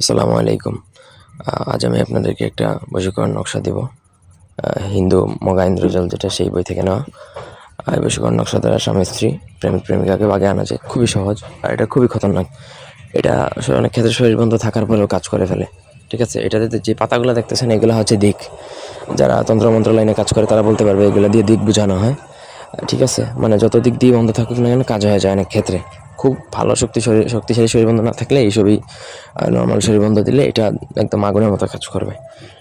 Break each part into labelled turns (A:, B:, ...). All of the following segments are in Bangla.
A: আসসালামু আলাইকুম। আজ আমি আপনাদেরকে একটা বশীকরণ নকশা দেব। হিন্দু মগা ইন্দ্রজল যেটা সেই বই থেকে নেওয়া। এই বশীকরণ নকশা দ্বারা স্বামী স্ত্রী প্রেমিক প্রেমিকাকে বাগে আনা যায়। খুবই সহজ আর এটা খুবই খতরনাক। এটা অনেক ক্ষেত্রে শরীর বন্ধ থাকার পরেও কাজ করে ফেলে। ঠিক আছে? এটাতে যে পাতাগুলো দেখতেছেন, এগুলো হচ্ছে দিক। যারা তন্ত্রমন্ত্র লাইনে কাজ করে, তারা বলতে পারবে এগুলো দিয়ে দিক বোঝানো হয়। ঠিক আছে? মানে যত দিক দিয়ে বন্ধ থাকুক না কেন, কাজ হয়ে যায় অনেক ক্ষেত্রে। খুব ভালো শক্তি শক্তিশালী শরীর বন্ধ না থাকলে এই এইসবই নর্মাল শরীর বন্ধ দিলে এটা একদম আগুনের মতো কাজ করবে।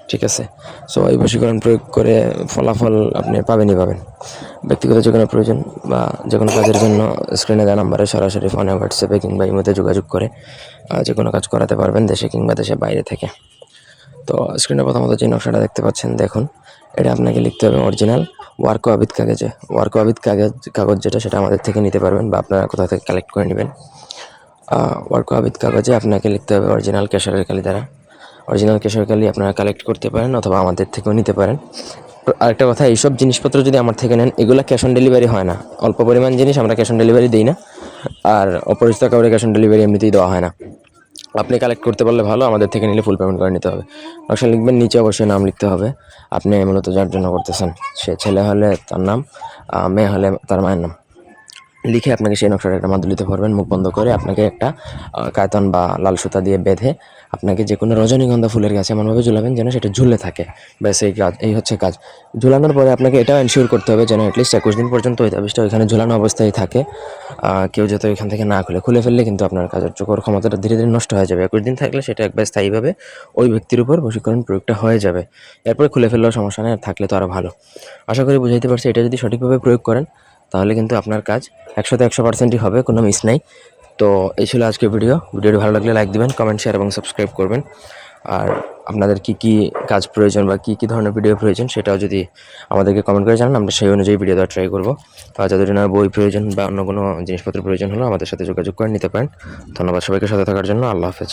A: ঠিক আছে? সো এই বশীকরণ প্রয়োগ করে ফলাফল আপনি পাবেনই পাবেন। ব্যক্তিগত যে কোনো প্রয়োজন বা যে কোনো কাজের জন্য স্ক্রিনে দেওয়া নাম্বারে সরাসরি ফোনে হোয়াটসঅ্যাপে কিংবা ইমোতে যোগাযোগ করে যে কোনো কাজ করাতে পারবেন দেশে কিংবা দেশের বাইরে থেকে। তো স্ক্রিনে প্রথমত যে নকশাটা দেখতে পাচ্ছেন, দেখুন। এটা আপনাকে লিখতে হবে অরিজিনাল ওয়ার্ক আবিদ কাগজে। ওয়ার্ক আবিদ কাগজ কাগজ যেটা সেটা আমাদের থেকে নিতে পারবেন বা আপনারা কোথাও থেকে কালেক্ট করে নেবেন। ওয়ার্ক আবিদ কাগজে আপনাকে লিখতে হবে অরিজিনাল কেশরের কালি দ্বারা। অরিজিনাল কেশর কালি আপনারা কালেক্ট করতে পারেন অথবা আমাদের থেকেও নিতে পারেন। আরেকটা কথা, এইসব জিনিসপত্র যদি আমার থেকে নেন, এগুলো ক্যাশ অন ডেলিভারি হয় না। অল্প পরিমাণ জিনিস আমরা ক্যাশ অন ডেলিভারি দিই না। আর অপরিচিত কাউরে ক্যাশ অন ডেলিভারি এমনিতেই দেওয়া হয় না। আপনি কালেক্ট করতে পারলে ভালো, আমাদের থেকে নিলে ফুল পেমেন্ট করে নিতে হবে। নকশা লিখবেন, নিচে অবশ্যই নাম লিখতে হবে। আপনি মূলত যার জন্য করতেছেন, সে ছেলে হলে তার নাম মেয়ে হলে তার মায়ের নাম। লিখে আপনাকে সেই নকশাটা একটা মাদুলিতে ভরবেন, মুখ বন্ধ করে আপনাকে একটা কায়তন বা লাল সুতা দিয়ে বেঁধে আপনাকে যে কোনো রজনীগন্ধা ফুলের গাছে এমনভাবে ঝুলাবেন যেন সেটা ঝুলে থাকে। ব্যাস, এই কাজ, এই হচ্ছে কাজ। ঝুলানোর পরে আপনাকে এটাও এনশিওর করতে হবে যেন অ্যাটলিস্ট একুশ দিন পর্যন্ত ওই তাবিজটা ওইখানে ঝুলানো অবস্থায় থাকে। কেউ যাতে ওইখান থেকে না খুলে খুলে ফেললে কিন্তু আপনার কাজের চোখের ক্ষমতাটা ধীরে ধীরে নষ্ট হয়ে যাবে। একুশ দিন থাকলে সেটা একবার স্থায়ীভাবে ওই ব্যক্তির উপর বশীকরণ প্রয়োগটা হয়ে যাবে। এরপরে খুলে ফেললেও সমস্যা নেই থাকলে তো আরও ভালো। আশা করি বুঝাইতে পারছি, এটা যদি সঠিকভাবে প্রয়োগ করেন তাহলে কিন্তু আপনার কাজ একশোতে একশো পার্সেন্টই হবে, কোনো মিস নাই। তো এই ছিল আজকের ভিডিও। ভিডিওটি ভালো লাগলে লাইক দিবেন কমেন্ট শেয়ার এবং সাবস্ক্রাইব করবেন। আর আপনাদের কি কি কাজ প্রয়োজন বা কি কি ধরনের ভিডিও প্রয়োজন সেটাও যদি আমাদেরকে কমেন্ট করে জানান, আমরা সেই অনুযায়ী ভিডিও দেওয়ার ট্রাই করব। আর যাদের না বই প্রয়োজন বা অন্য কোনো জিনিসপত্র প্রয়োজন হলো আমাদের সাথে যোগাযোগ করে নিতে পারেন। ধন্যবাদ সবাইকে সাথে থাকার জন্য। আল্লাহ হাফেজ।